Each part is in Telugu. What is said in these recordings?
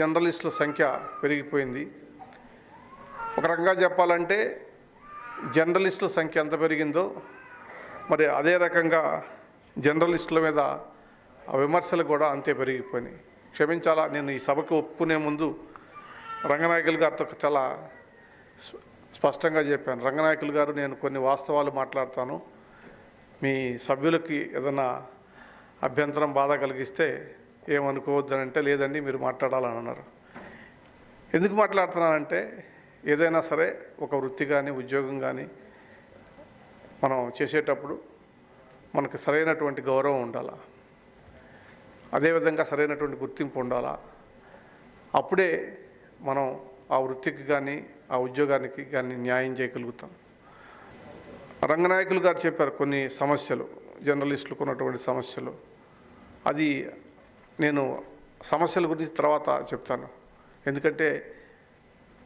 జర్నలిస్టుల సంఖ్య పెరిగిపోయింది. ఒక రకంగా చెప్పాలంటే జర్నలిస్టుల సంఖ్య ఎంత పెరిగిందో మరి అదే రకంగా జర్నలిస్టుల మీద విమర్శలు కూడా అంతే పెరిగిపోయినాయి. క్షమించాలా నేను ఈ సభకు ఒప్పుకునే ముందు రంగనాయకులు గారితో చాలా స్పష్టంగా చెప్పాను. రంగనాయకులు గారు నేను కొన్ని వాస్తవాలు మాట్లాడతాను. మీ సభ్యులకి ఏదైనా అభ్యంతరం బాధ కలిగిస్తే ఏమనుకోవద్దని అంటే లేదండి మీరు మాట్లాడాలని అన్నారు. ఎందుకు మాట్లాడుతున్నానంటే ఏదైనా సరే ఒక వృత్తి కానీ ఉద్యోగం కానీ మనం చేసేటప్పుడు మనకు సరైనటువంటి గౌరవం ఉండాలా? అదేవిధంగా సరైనటువంటి గుర్తింపు ఉండాలా? అప్పుడే మనం ఆ వృత్తికి కానీ ఆ ఉద్యోగానికి కానీ న్యాయం చేయగలుగుతాం. రంగనాయకులు గారు చెప్పారు కొన్ని సమస్యలు జర్నలిస్టులకు ఉన్నటువంటి సమస్యలు. అది నేను సమస్యల గురించి తర్వాత చెప్తాను. ఎందుకంటే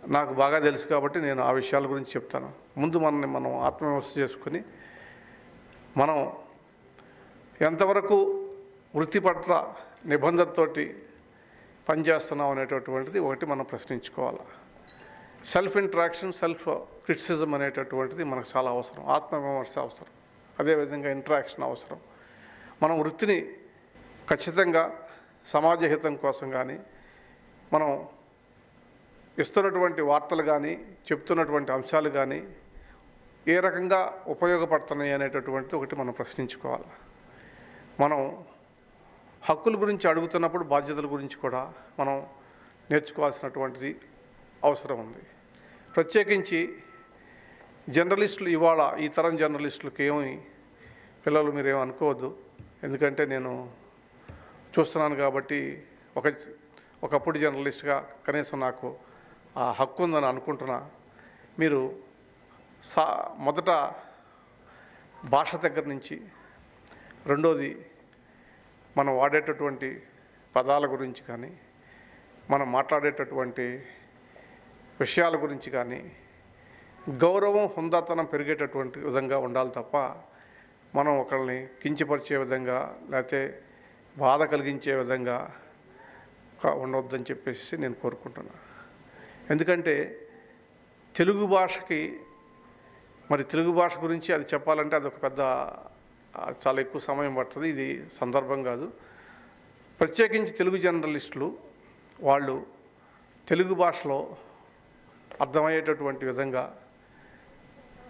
నాకు బాగా తెలుసు కాబట్టి నేను ఆ విషయాల గురించి చెప్తాను. ముందు మనల్ని మనం ఆత్మవిమర్శ చేసుకుని మనం ఎంతవరకు వృత్తి పట్ల నిబంధనతోటి పనిచేస్తున్నాం అనేటటువంటిది ఒకటి మనం ప్రశ్నించుకోవాలి. సెల్ఫ్ ఇంట్రాక్షన్ సెల్ఫ్ క్రిటిసిజం అనేటటువంటిది మనకు చాలా అవసరం. ఆత్మవిమర్శ అవసరం. అదేవిధంగా ఇంట్రాక్షన్ అవసరం. మనం వృత్తిని ఖచ్చితంగా సమాజ హితం కోసం కానీ మనం ఇస్తున్నటువంటి వార్తలు కానీ చెప్తున్నటువంటి అంశాలు కానీ ఏ రకంగా ఉపయోగపడుతున్నాయి అనేటటువంటిది ఒకటి మనం ప్రశ్నించుకోవాలి. మనం హక్కుల గురించి అడుగుతున్నప్పుడు బాధ్యతల గురించి కూడా మనం నేర్చుకోవాల్సినటువంటిది అవసరం ఉంది. ప్రత్యేకించి జర్నలిస్టులు ఇవాళ ఈ తరం జర్నలిస్టులకు ఏమి పిల్లలు మీరేం అనుకోవద్దు. ఎందుకంటే నేను చూస్తున్నాను కాబట్టి ఒక ఒకప్పుడు జర్నలిస్ట్గా కనీసం నాకు ఆ హక్కు ఉందని అనుకుంటున్నా. మీరు సా మొదట భాష దగ్గర నుంచి రెండోది మనం వాడేటటువంటి పదాల గురించి కానీ మనం మాట్లాడేటటువంటి విషయాల గురించి కానీ గౌరవం హుందాతనం పెరిగేటటువంటి విధంగా ఉండాలి తప్ప మనం ఒకళ్ళని కించపరిచే విధంగా లేకపోతే బాధ కలిగించే విధంగా కా- ఉండవద్దని చెప్పేసి నేను కోరుకుంటున్నాను ఎందుకంటే తెలుగు భాషకి మరి తెలుగు భాష గురించి అది చెప్పాలంటే అది ఒక పెద్ద చాలా ఎక్కువ సమయం పడుతుంది. ఇది సందర్భం కాదు. ప్రత్యేకించి తెలుగు జర్నలిస్టులు వాళ్ళు తెలుగు భాషలో అర్థమయ్యేటటువంటి విధంగా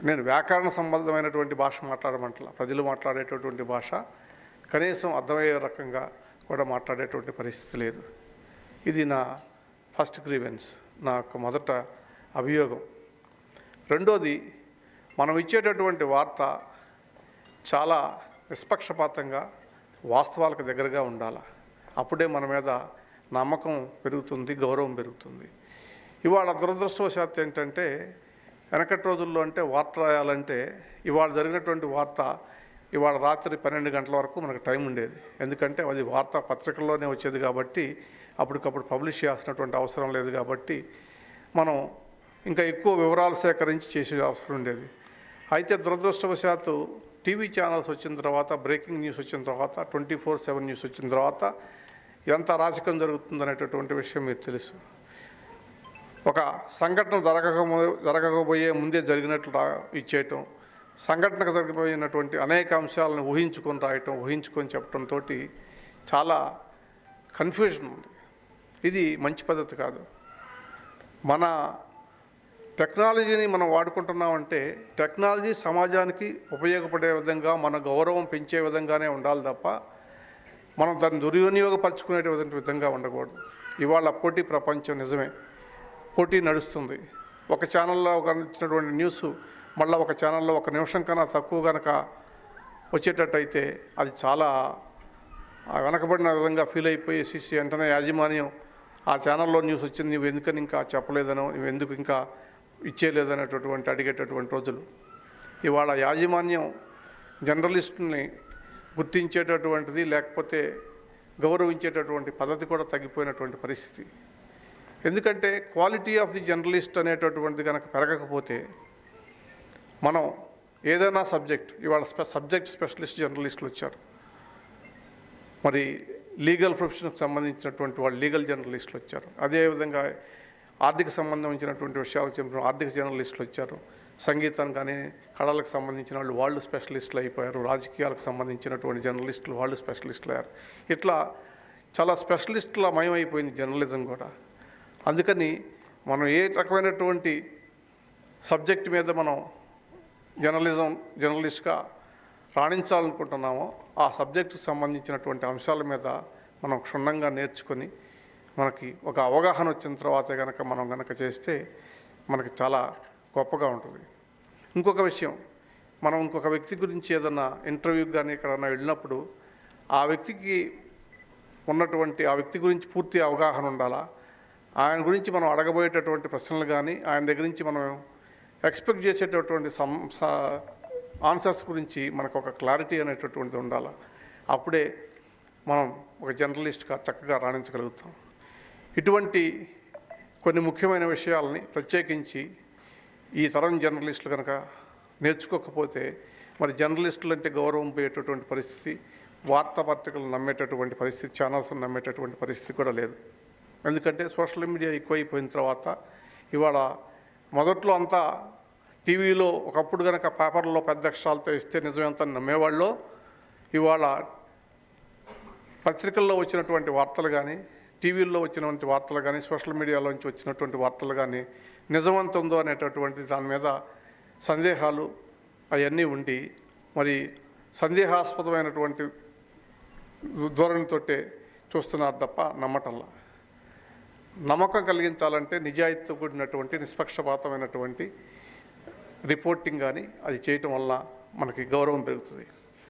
నేను వ్యాకరణ సంబంధమైనటువంటి భాష మాట్లాడమంటలా ప్రజలు మాట్లాడేటటువంటి భాష కనీసం అర్థమయ్యే రకంగా కూడా మాట్లాడేటువంటి పరిస్థితి లేదు. ఇది నా ఫస్ట్ గ్రీవెన్స్ నా యొక్క మొదట అభియోగం. రెండోది మనం ఇచ్చేటటువంటి వార్త చాలా నిష్పక్షపాతంగా వాస్తవాలకు దగ్గరగా ఉండాలి? అప్పుడే మన మీద నమ్మకం పెరుగుతుంది గౌరవం పెరుగుతుంది. ఇవాళ దురదృష్టవశాత్తు ఏంటంటే వెనకటి రోజుల్లో అంటే వార్త రాయాలంటే ఇవాళ జరిగినటువంటి వార్త ఇవాళ రాత్రి పన్నెండు గంటల వరకు మనకు టైం ఉండేది. ఎందుకంటే అది వార్తా పత్రికల్లోనే వచ్చేది కాబట్టి అప్పటికప్పుడు పబ్లిష్ చేయాల్సినటువంటి అవసరం లేదు కాబట్టి మనం ఇంకా ఎక్కువ వివరాలు సేకరించి చేసే అవసరం ఉండేది. అయితే దురదృష్టవశాత్తు టీవీ ఛానల్స్ వచ్చిన తర్వాత బ్రేకింగ్ న్యూస్ వచ్చిన తర్వాత ట్వంటీ ఫోర్ సెవెన్ న్యూస్ వచ్చిన తర్వాత ఎంత అరాచకం జరుగుతుందనేటటువంటి విషయం మీకు తెలుసు. ఒక సంఘటన జరగక జరగకపోయే ముందే జరిగినట్లు ఇచ్చేయటం సంఘటనకు జరిగిపోయినటువంటి అనేక అంశాలను ఊహించుకొని రాయటం ఊహించుకొని చెప్పడంతో చాలా కన్ఫ్యూజన్ ఉంది. ఇది మంచి పద్ధతి కాదు. మన టెక్నాలజీని మనం వాడుకుంటున్నామంటే టెక్నాలజీ సమాజానికి ఉపయోగపడే విధంగా మన గౌరవం పెంచే విధంగానే ఉండాలి తప్ప మనం దాన్ని దుర్వినియోగపరచుకునేటువంటి విధంగా ఉండకూడదు. ఇవాళ పోటీ ప్రపంచం నిజమే. పోటీ నడుస్తుంది. ఒక ఛానల్లో ఒక ఇచ్చినటువంటి న్యూస్ మళ్ళీ ఒక ఛానల్లో ఒక నిమిషం కన్నా తక్కువ కనుక వచ్చేటట్టయితే అది చాలా వెనకబడిన విధంగా ఫీల్ అయిపోయేసి వెంటనే యాజమాన్యం ఆ ఛానల్లో న్యూస్ వచ్చింది నువ్వు ఎందుకని ఇంకా చెప్పలేదనో నువ్వు ఎందుకు ఇంకా ఇచ్చేయలేదనేటటువంటి అడిగేటటువంటి రోజులు. ఇవాళ యాజమాన్యం జర్నలిస్టుని గుర్తించేటటువంటిది లేకపోతే గౌరవించేటటువంటి పద్ధతి కూడా తగ్గిపోయినటువంటి పరిస్థితి. ఎందుకంటే క్వాలిటీ ఆఫ్ ది జర్నలిస్ట్ అనేటటువంటిది కనుక పెరగకపోతే మనం ఏదైనా సబ్జెక్ట్ ఇవాళ స్పె సబ్జెక్ట్ స్పెషలిస్ట్ జర్నలిస్టులు వచ్చారు. మరి లీగల్ ప్రొఫెషన్కి సంబంధించినటువంటి వాళ్ళు లీగల్ జర్నలిస్టులు వచ్చారు. అదేవిధంగా ఆర్థిక సంబంధించినటువంటి విషయాలకు చెప్పిన ఆర్థిక జర్నలిస్టులు వచ్చారు. సంగీతం కానీ కళలకు సంబంధించిన వాళ్ళు వాళ్ళు స్పెషలిస్టులు అయిపోయారు. రాజకీయాలకు సంబంధించినటువంటి జర్నలిస్టులు వాళ్ళు స్పెషలిస్టులు అయ్యారు. ఇట్లా చాలా స్పెషలిస్టుల మయమైపోయింది జర్నలిజం కూడా. అందుకని మనం ఏ రకమైనటువంటి సబ్జెక్ట్ మీద మనం జర్నలిజం జర్నలిస్ట్గా రాణించాలనుకుంటున్నామో ఆ సబ్జెక్టుకు సంబంధించినటువంటి అంశాల మీద మనం క్షుణ్ణంగా నేర్చుకొని మనకి ఒక అవగాహన వచ్చిన తర్వాత కనుక మనం కనుక చేస్తే మనకి చాలా గొప్పగా ఉంటుంది. ఇంకొక విషయం మనం ఇంకొక వ్యక్తి గురించి ఏదన్నా ఇంటర్వ్యూకి కానీ ఎక్కడన్నా వెళ్ళినప్పుడు ఆ వ్యక్తికి ఉన్నటువంటి ఆ వ్యక్తి గురించి పూర్తి అవగాహన ఉండాలా? ఆయన గురించి మనం అడగబోయేటటువంటి ప్రశ్నలు కానీ ఆయన దగ్గర నుంచి మనం ఎక్స్పెక్ట్ చేసేటటువంటి సం ఆన్సర్స్ గురించి మనకు ఒక క్లారిటీ అనేటటువంటిది ఉండాలి? అప్పుడే మనం ఒక జర్నలిస్ట్గా చక్కగా రాణించగలుగుతాం. ఇటువంటి కొన్ని ముఖ్యమైన విషయాలని ప్రత్యేకించి ఈ తరం జర్నలిస్టులు కనుక నేర్చుకోకపోతే మరి జర్నలిస్టులు అంటే గౌరవం పోయేటటువంటి పరిస్థితి వార్తాపత్రికలు నమ్మేటటువంటి పరిస్థితి ఛానల్స్ని నమ్మేటటువంటి పరిస్థితి కూడా లేదు. ఎందుకంటే సోషల్ మీడియా ఎక్కువైపోయిన తర్వాత ఇవాళ మొదట్లో అంతా టీవీలో ఒకప్పుడు కనుక పేపర్లో పెద్ద అక్షరాలతో ఇస్తే నిజమేంత నమ్మేవాళ్ళు ఇవాళ పత్రికల్లో వచ్చినటువంటి వార్తలు కానీ టీవీల్లో వచ్చినటువంటి వార్తలు కానీ సోషల్ మీడియాలోంచి వచ్చినటువంటి వార్తలు కానీ నిజమంత ఉందో అనేటటువంటి దాని మీద సందేహాలు అవన్నీ ఉండి మరి సందేహాస్పదమైనటువంటి ధోరణితోటే చూస్తున్నారు తప్ప నమ్మటంలా నమ్మకం కలిగించాలంటే నిజాయితీతో కూడినటువంటి నిష్పక్షపాతమైనటువంటి రిపోర్టింగ్ కానీ అది చేయటం వల్ల మనకి గౌరవం పెరుగుతుంది.